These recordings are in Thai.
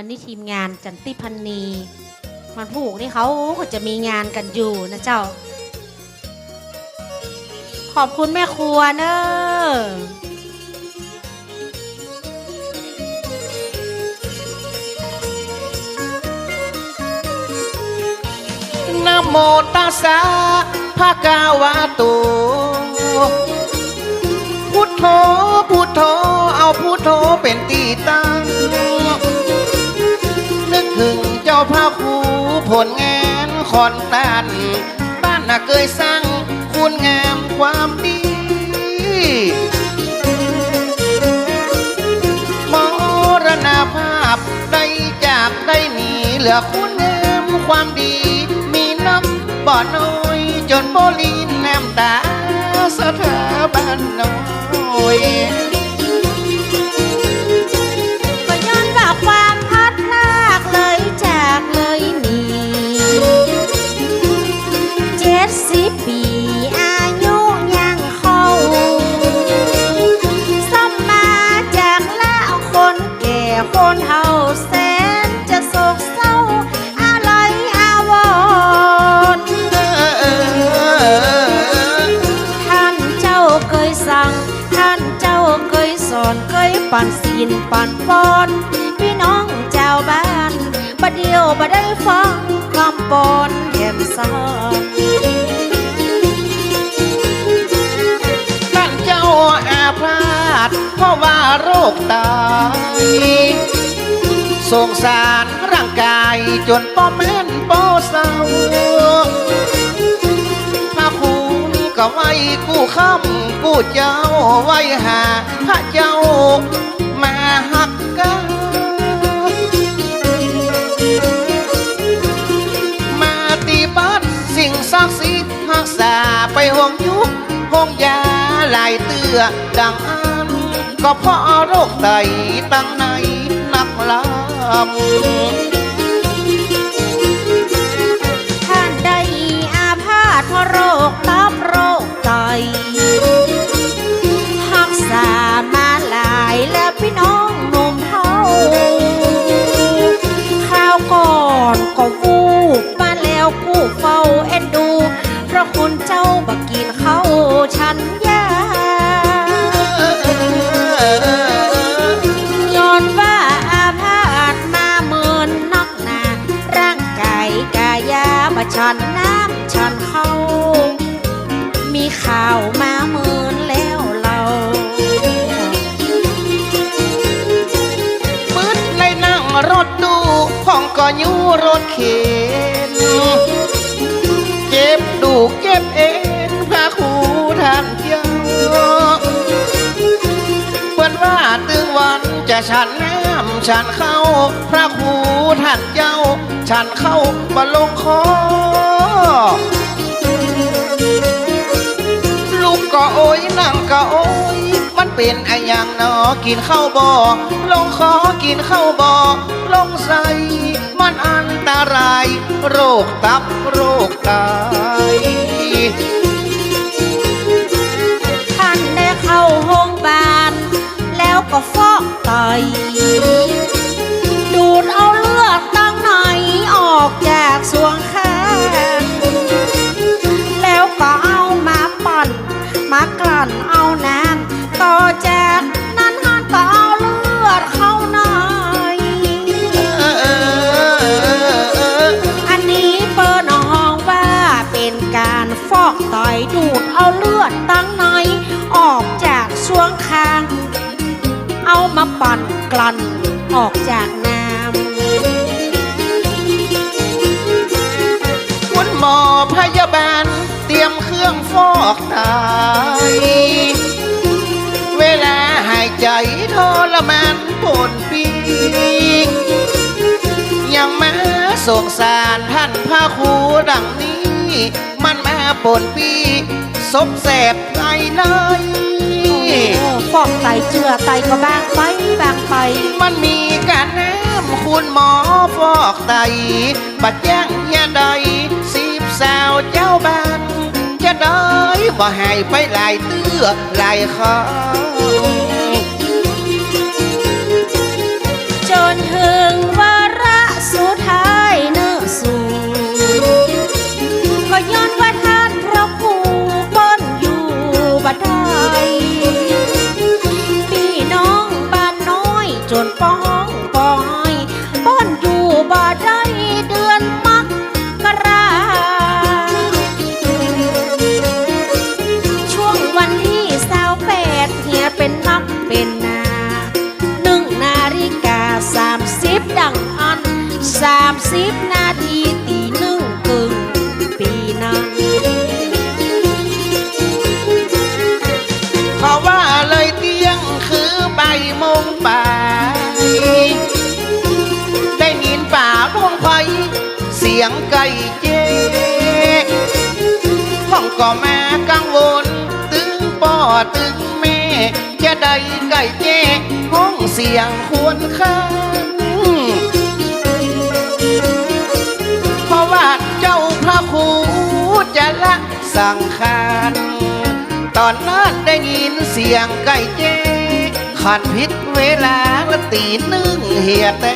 วันนี้ทีมงานจันติพันนีวันผูกนี่เขาก็จะมีงานกันอยู่นะเจ้า ขอบคุณแม่ครัวเนอะนะโมตัสสะภะคะวะโตพุทโธพุทโธเอาพุทโธเป็นตีตั้ง ถึงเจ้าพระครูผลงานขอนตันบ้านน่ะเคยสร้างคุณงามความดีมรณภาพได้จากได้หนีเหลือคุณงามความดี มีน้ำบ่อน้อยจนโบลีนแนมตาสถาบันน้อย ปันศีลปั่นปอนพี่น้องเจ้าบ้านบัดเดียวบัดได้ฟังคำปอนแหมสอนท่านเจ้าอาพาธเพราะว่าโรคตายสงสารร่างกายจนป้อแม่นป้อเศร้า ก็ไว้กู้คำกู้เจ้าไว้หาพระเจ้ามาหักกันมาตีบัดสิ่งศักดิ์สิทธิ์รักษาไปห้องยุกห้องยาหลายเตือดังอันก็เพราะโรคไตตั้งในนักลำ จะฉันน้ำฉันเข้า พระครูท่านเจ้า ฉันเข้ามาลงคอลูกก็โอยนั่งก็โอยมันเป็นไออย่างนอกินข้าวบ่อลงคอกินข้าวบ่อลงใส่มันอันตราย โรคตับโรคไตท่านได้เข้าโรงพยาบาลแล้วก็ฟอก ไตดูดเอาเลือดตั้งไหนออกจากสวงแขน ออกจากน้คุณหมอพยาบาลเตรียมเครื่องฟอกไตเวลาหายใจทรมานปนปีกยังมาสงสารท่านพระครูดังนี้ มันมาปนปีศพแสบไตในำ ฟอกไตเจือไตก็บางไปบางไป มันมีการน้ำคุณหมอฟอกไต บัดแจ้งยาใดสีบสาวเจ้าบ้าน จะได้บ่หายไปหลายเตื้อหลายคอ สิบนาทีตีหนึ่งกึ่งปีนั้นเพราะว่าเลยเที่ยงคือใบมงป่ายได้ยินป่าพงไฟเสียงไก่เจ๊ห้องก็มากังวล ตึงป่อตึงแม่ จะได้ไก่เจ๊ห้องเสียงควรค่า ละสังขารตอนนั้นได้ยินเสียงไก่เจ๊ขันพิษเวลาละตีหนึ่งเหียแต่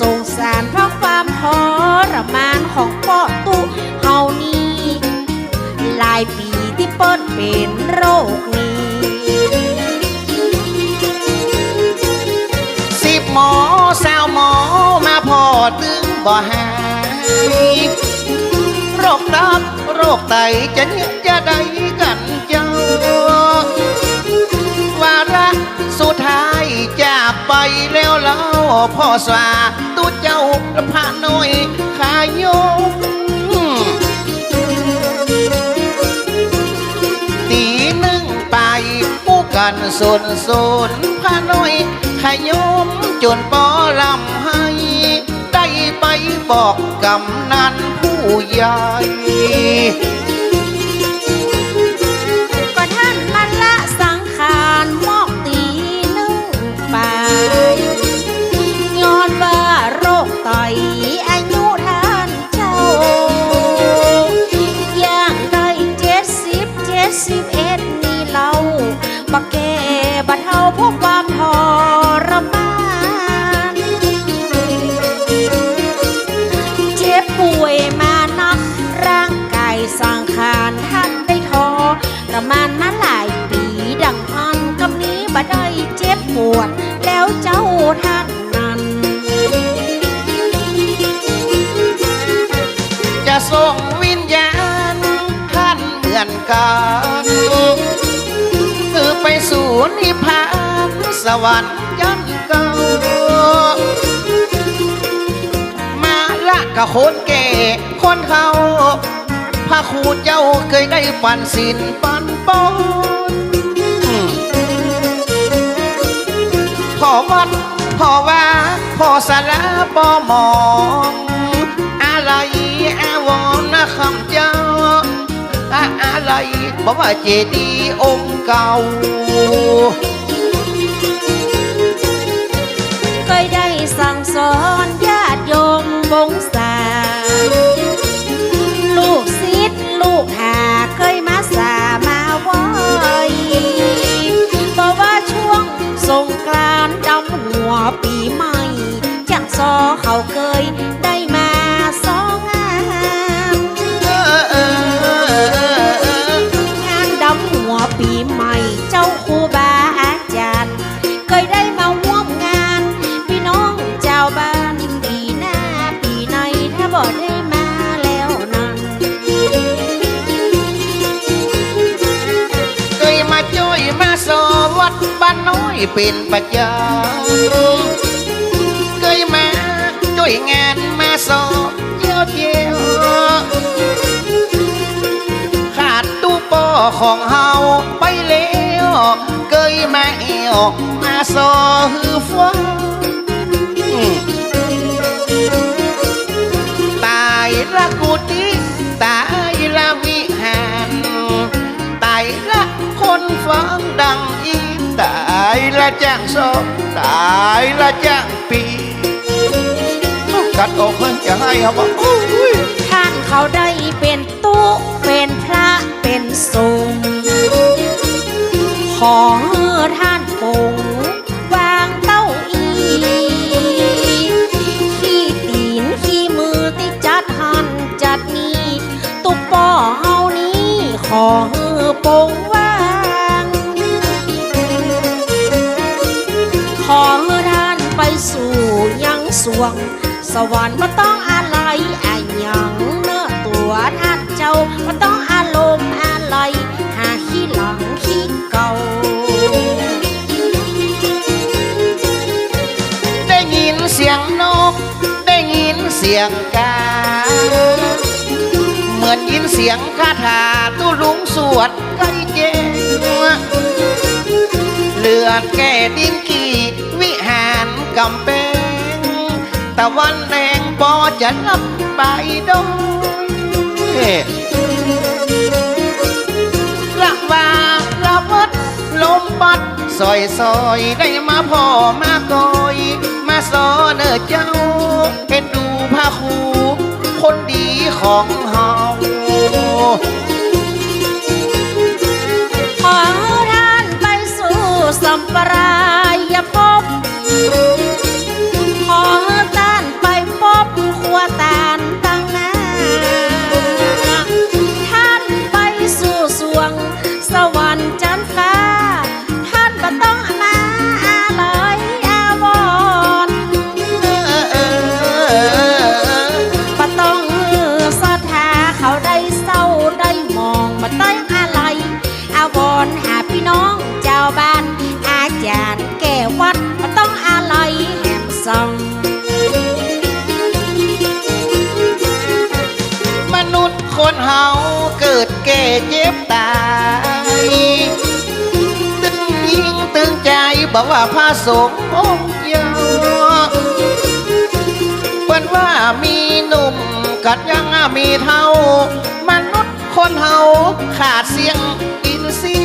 สงสารเพราะความทรมานของป่อตุเฮานี้หลายปีที่เปิ้นเป็นโรคนี้สิบหมอสาวหมอมาพอตึงบ่หายโรคตับโรคไตจะเนี่ยจะได้ ไปแล้วเล่าพ่อสวาตุเจ้าพระน้อยขายงตีหนึ่งไปผู้กันสนสนพาน้อยขายมจนปอลำให้ ได้ไปบอกกำนันผู้ใหญ่ ย้อนว่าโรคไตอายุท่านเจ้า ย่างได้เจ็ดสิบเจ็ดสิบเอ็ดนี่เราบักแก่บัดเทาพว กันคือไปสู่นิพพานสวรรค์ยันเก่ามาละกับคนแก่คนเขาพระครูเจ้าเคยได้ปันสินปันปอนพ่อวัดพ่อว่าพ่อสาราปอหมองอะไรอาวรนะคำเจ้า บอกว่าเจดีย์องค์เก่า เคยได้สั่งสอนญาติโยมวงศาลูกศิษย์ลูกหาเคยมาสามาไหวบอกว่าช่วงสงกรานต์ดำหัวปีใหม่จังซอเขาเคยได้ มาช่วยมาสอนวัดบ้านน้อยเป็นประจำเคยมาช่วยงานมาสอเที่ยวเที่ยวขาดตู้ปอของเฮาไปแล้วเคยมาเอวมาสอฮือฟ้าตายละกุฏิตายละวิหารตายละ คนฟังดังอีตายละจ้างสองตายละจ้างปีกัดอกเพิ่งจะให้เขาบอกโอ้ยท่านเขาได้เป็นตุเป็นพระเป็นสงฆ์ขอท่าน วง สวรรค์ม่ต้องอะไรอะหยังเนื้อตัวท่านเจ้าม่ต้องอารมณ์อะไรหาขี้หลังขี้เก่าได้ยินเสียงนก ได้ยินเสียงกา เหมือนยินเสียงคาถาตุลุงสวดใกล้เจงเลือดแก่ดินกีวิหารกำแพง ตะวันแดงปอจะรับไปดอยละว่าละวัดลมปัดซอยซอยได้มาพ่อมากอย มาสอนเออเจ้าเห็นดูพาครูคนดีของเฮา กิดแก่เจ็บตายตึงยิงตึงใจบอกว่าพระสงฆ์องค์เยาวเปิ้นว่ามีหนุ่มกัดยังมีเท่ามนุษย์คนเฮาขาดเสียงอินทรี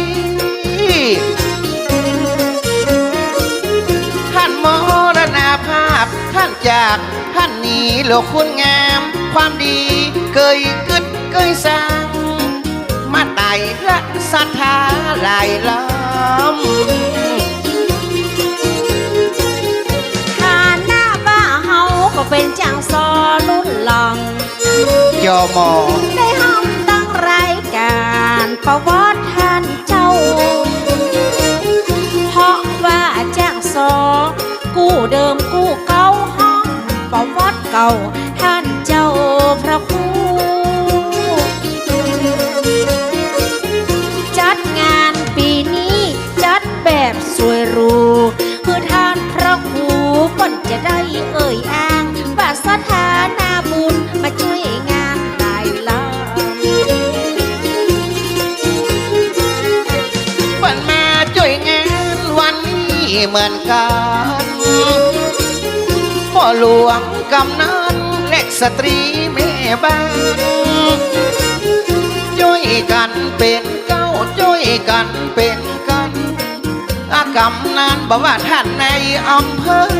ท่านมรณาภาพท่านจากท่านหนีโลกคุณงาม ความดีเกยกึดเกยสา งมาไต่ละศรัทธาหลายล้อมฐานะบ้าเฮาก็เป็นจางซอรุ่นหลังยอมอได้ห้องตั้งรายการประวัติท่านเจ้า เพราะว่าแจ้งสอกู้เดิมกู้เก่าห้องประวัติเก่า วยงานวันนี้เหมือนกันพ่อหลวงกำนันและสตรีแม่บ้านช่วยกันเป็นเก้าช่วยกันเป็นกันอากำนันบอกว่าท่านในอำเภอ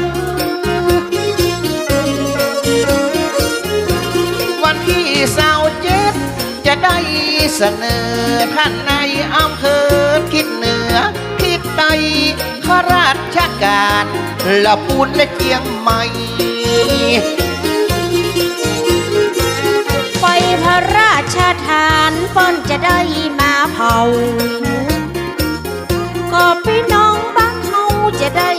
วันที่สาวเจ็ดจะได้เสนอท่านในอำเภอทิศ เหนือทิศใต้ข้าราชการละปูนและเจียงใหม่ไฟพระราชทานป้อนจะได้มาเผา ก็พี่น้องบ้านเฮาจะได้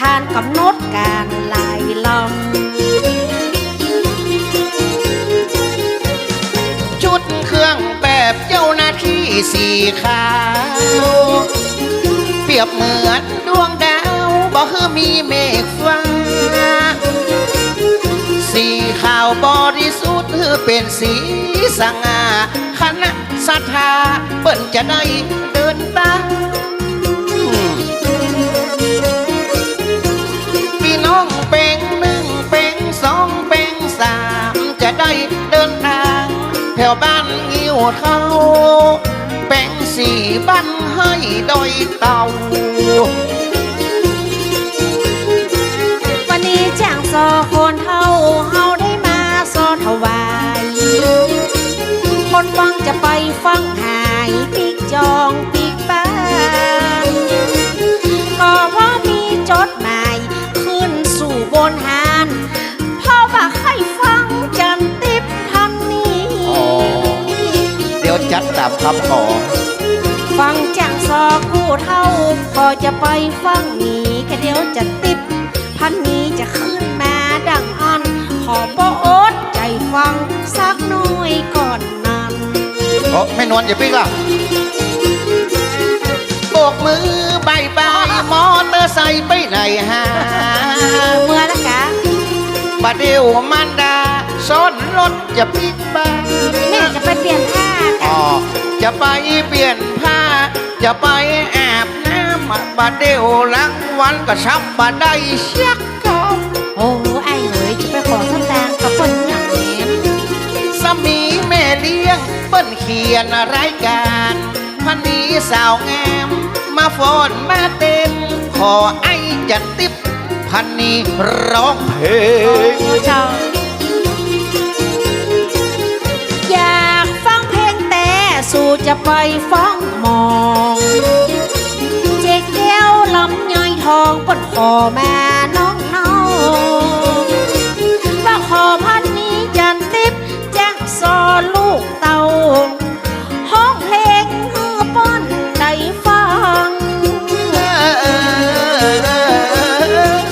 ทานกำหนดการลายลชุดเครื่องแบบเจ้าหน้าที่สีขาวเปรียบเหมือนดวงดาวบ่คือมีเมฆฟ้า สีขาวบริสุทธิ์คือเป็นสีสง่าคณะศรัทธาเปิ้นจะได้เดินตาม แถวบ้านงิ้วเขาแบ่งสีบ้านให้ดอยเต่าตีแจ้งซอคนเท่าเฮาได้มาซอถวายคนฟังจะไปฟังหายปีกจองปีกบ้านก็ว่ามีจดหมายขึ้นสู่บนหา จัดตามคำขอ ฟังจังซอคู่เท่าก็จะไปฟังนี้ก็เดี๋ยวจะติดพันนี้จะขึ้นมาดังอัน ขอปอดใจฟังสักหน่อยก่อนนั้นโอ้ไม่นวลอย่าปิ๊กล่ะโบกมือบายบายมอเตอร์ไซค์ไปไหนฮะเมื่อละกะบัดเดียวมันดาซ้อนรถจะปิ๊กบ้านแม่จะไปเปลี่ยนผ้า อ๋อจะไปเปลี่ยนผ้า จะไปอาบน้ำบัดเดียวหลังวันก็ชับบัดได้ชักกอบโอ้ไอ้เอ๋ยจะไปขอสแตงกับคนอย่างนี้สามีแม่เลี้ยงเปิ้นเขียนรายการพันนี้สาวงามมาฟอนมาเต้นขอไอ้จันติบพันนี้ร้องเพลโอ้ง สู่จะไปฟังมอง เจ๊แก้วลำย่อยทองปนขอแม่น้องน้องว่าขอพันนี้จันติบแจ้งซอลูกเตาห้องเพลงเฮือป้อนได้ฟัง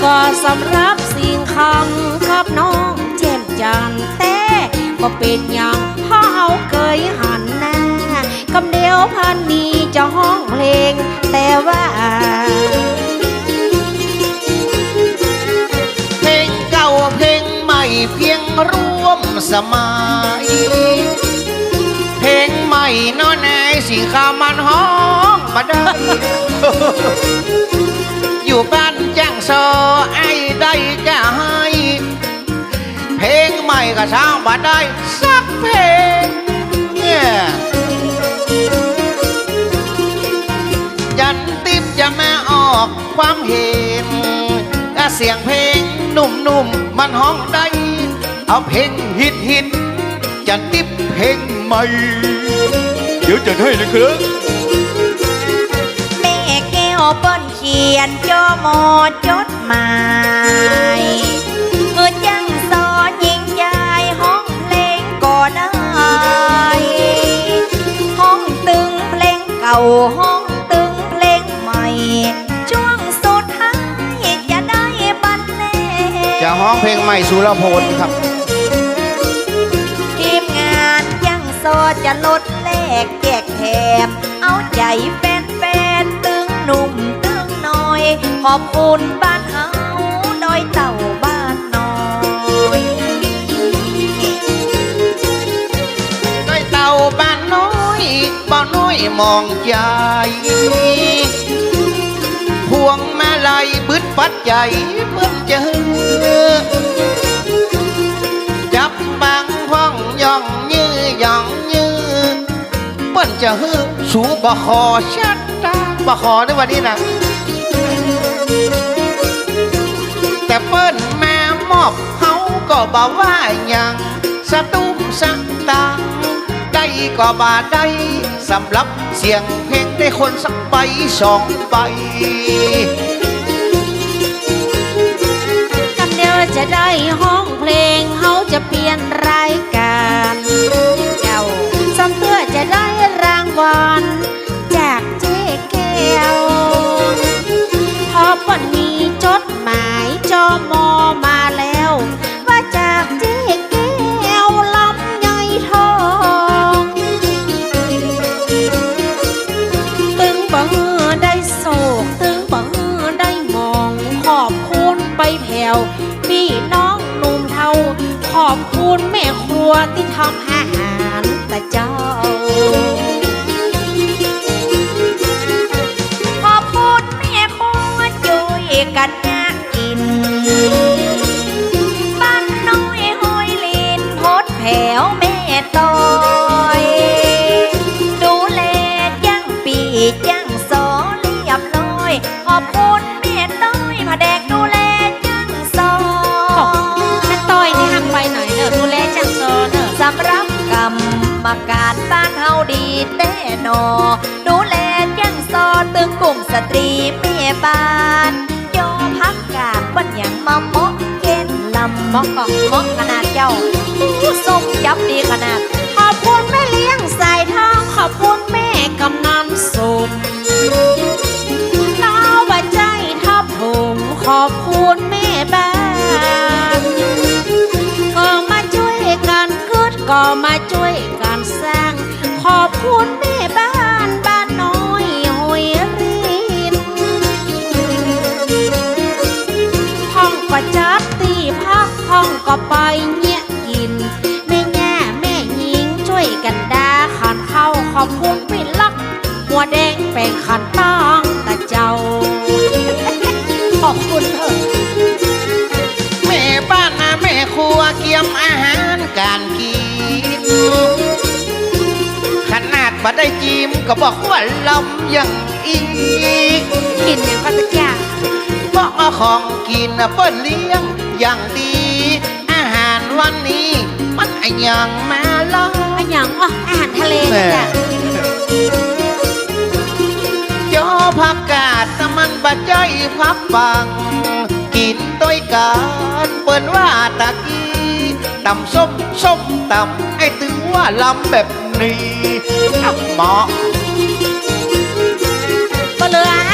ก็สำรับสิ่งคำครับน้องเจมจันแต่ก็เป็นอย่างพ่อเขาเคยหันหน้า คำเดียวพันนี้จะห้องเพลง แต่ว่าเพลงเก่าเพลงใหม่เพียงร่วมสมัย เพลงใหม่นอนแนสิข้ามันห้องมาได้ อยู่บ้านจ้างซไอ้ได้ก็ให้ เพลงใหม่ก็สร้างมาได้ ออกความเห็นและเสียงเพลงนุ่มๆมันห้องได้ เอาเพลงฮิตฮิตๆจะติบเพลงใหม่ เดี๋ยวจัดให้นะครับแม่แก้วเปิ้นเขียนย่อมอจดหมาย ใหม่สุรพลครับทีมงานยังโซจะลดแลกแจกแถมเอาใจแฟนๆตึงหนุ่มตึงน้อย ขอบคุณบ้านเฮาดอยเต่าบ้านน้อยด้วยเต่าบ้านน้อยบ้านน้อยมองใจพวงมาลัยบึดปัดใจเพิ่มเจอ องย่องยื้อย่องยื้อเปิ้นจะฮือสูบขอชัดตาบขอในวันนี้นะแต่เปิ้นแม่มอบเฮาก็บ่าว่าอย่างสตุ้มสักตังได้ก็บ่าได้สำหรับเสียงเพลงได้คนสักใบสองใบคำเดียวจะได้ห้องเพลงเขาจะเปลี่ยนรายการ เจ้าซ้ำเตื้อจะได้รางวัลจากเจ๊แก้วพอปนมีจดหมายจอมอมาแล้ว ว่าจากเจ๊แก้วลำไยทองตึงบังได้โศกตึงบังได้มองขอบคุณไปแผ่วพี่น้องหนุ่มเทาขอบคุณแม่ครัวที่ทำ อาอบคุแม่ครัชวยกันงากิน บ้านน้อห้อยเลนพดแผวแม่โตำเหมาะก็เหมาะขนาดเจ้าส้มยับดีขนาด ขอบคุณแม่เลี้ยงสายทอง ขอบคุณแม่กำนันสุมน้าว่าใจทับผมขอบคุณแม่บ้านก็มาช่วยกันกึดก็มาช่วยกันสร้าง ขอบคุณแม่บ้าน กห้องก็ไปเงียกิน แม่แง่แม่หญิงช่วยกันดาขันเข้าขอบคุณปิดลักหัวแดงแป่งขันต้องตะเจ้า ขอบคุณเถอะแม่บ้านนะแม่ครัวเกียมอาหารการกินขนาดมาได้จิมก็บอกว่าลำยังอีกกินอย่างก็ตะอย่างบอกเอาของกินน่ะเปิ้นเลี้ยงอย่างดีอาหาร วันนี้ มันอะยังมาล่ออันอย่างอ๋ออาหารทะเลนะจ๊ะจอผักกาดน้ำมันบะใจพับปัง กินด้วยกันเปิ้นว่าตะกี้ตำส้มส้มตำไอ้ตึงว่าลำแบบนี้อะเหมาะก็เหลืออาหาร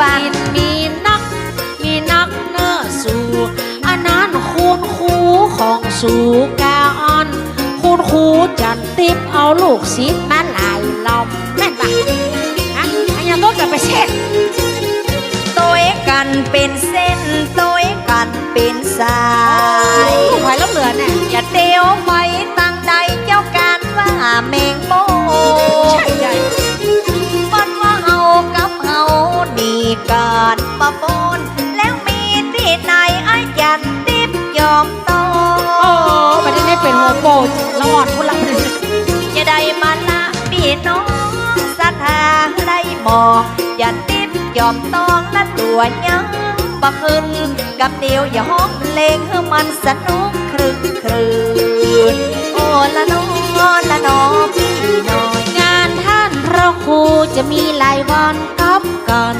บ้านมีนัก มีนักเนื้อสู่อันนั้นคุณครูของสู่กาออน คุณครูจันติบเอาลูกศิษย์มาหลายลำแม่นปะฮะอันยังต้องกลับไปเช็ดตัวเอกันเป็นเส้นตัวเอกันเป็นสายลูกหอยล้ำเหลือเนี่ยอย่าเตียวไปตั้งใดเจ้าการว่าเมงโมใช่ให การมาปนแล้วมีที่ไหนไอ้ยันติบยอมตอโอ้ไม่ได้ได้เป็นหัวโปดละอ่อนพุ่นละจะได้มาละพี่น้องศรัทธาได้มองยันติบยอมตองและตัวยังบ่ขึ้นกับเดียวอย่าห้องเลงให้มันสนุกครึกครืนโอ้ละน้อละน้อพี่น้องาครูจะมีหลายวันกับกัน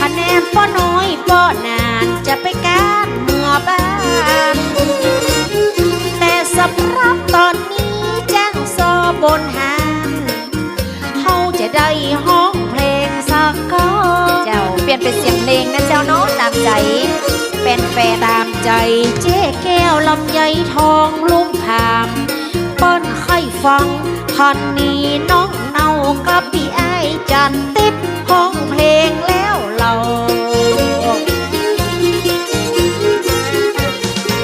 คะแนนป้อน้อยป้อนานจะไปการเมื่อบ้าน แต่สำหรับตอนนี้แจ้งซอบนหานเขาจะได้ห้องเพลงสักก่อนเจ้าเปลี่ยนเป็นเสียงเพลงนะเจ้าเนาะตามใจ เป็นแฟนตามใจเจ๊แก้วลำไยทองลุงพามปิ้นไข่ฟัง พันนี้น้องเนากับพี่ไอจันติดห้องเพลงแล้วเรา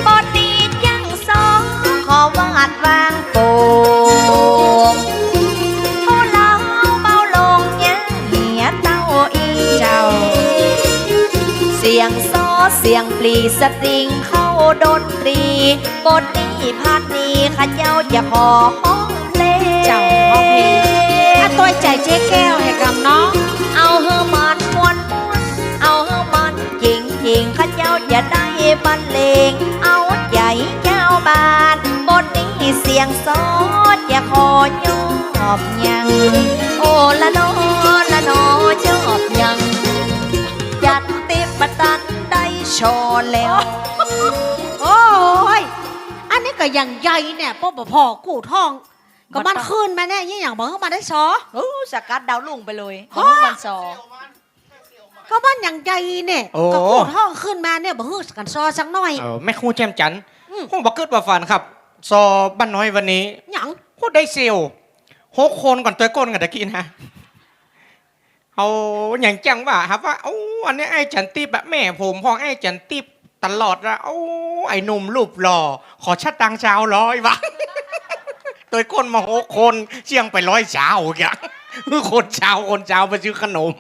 บอดียังสองขอวาดวางโปงโอ้เล่าเบาลงยังเหียเต้าอีเจ้า เสียงซอเสียงปลีสตริงเข้าดนตรีบทนี้พาดนี้ข้าเจ้าจะขอห้องเพลง ห้องเพลงถ้าตัวใจเจ๊แก้วให้กำน้องเอาเฮอมันมวนมวนเอาเฮอมันจริงจริงข้าเจ้าจะได้บรรเลงเอาใจเจ้าบานบทนี้เสียงซอจะขอยอบยังโอ้ละนอละนอชอบยังยันติบบัตันได้ชว์แล้วโอ้ยอันนี้ก็อย่างใหญ่เนี่ยพ่อบ่อกูท่อง ก็มันขึ้นมาเนี่ยยี่อย่างบอกว่ามันได้ซอโอ้สกัดดาวลุ่งไปเลยฮะมันซอก็มันอย่างใหญ่เนี่ยโอ้ก็กูท่องขึ้นมาเนี่ยบอกฮือกันซอสักหน่อยเออแม่ครูแจ่มจันทร์อืมห้องบอกเกิดว่าฝันครับ ซอบ้านน้อยวันนี้หยังโคตรได้เซลลหกคนก่อนตัวก้นกันตะกี้นะเอาอย่างจังว่าครับว่าเอ้าอันนี้ไอ้จันติบอะแม่ผมพองไอ้จันติบตลอดละเอ้าไอ้หนุ่มรูปหล่อขอชัดตังเช้าร้อยวะ ตัวก้นมาหกคน เชียงไปร้อยเช้าอย่างคนเช้าคนเช้าไปซื้อขนม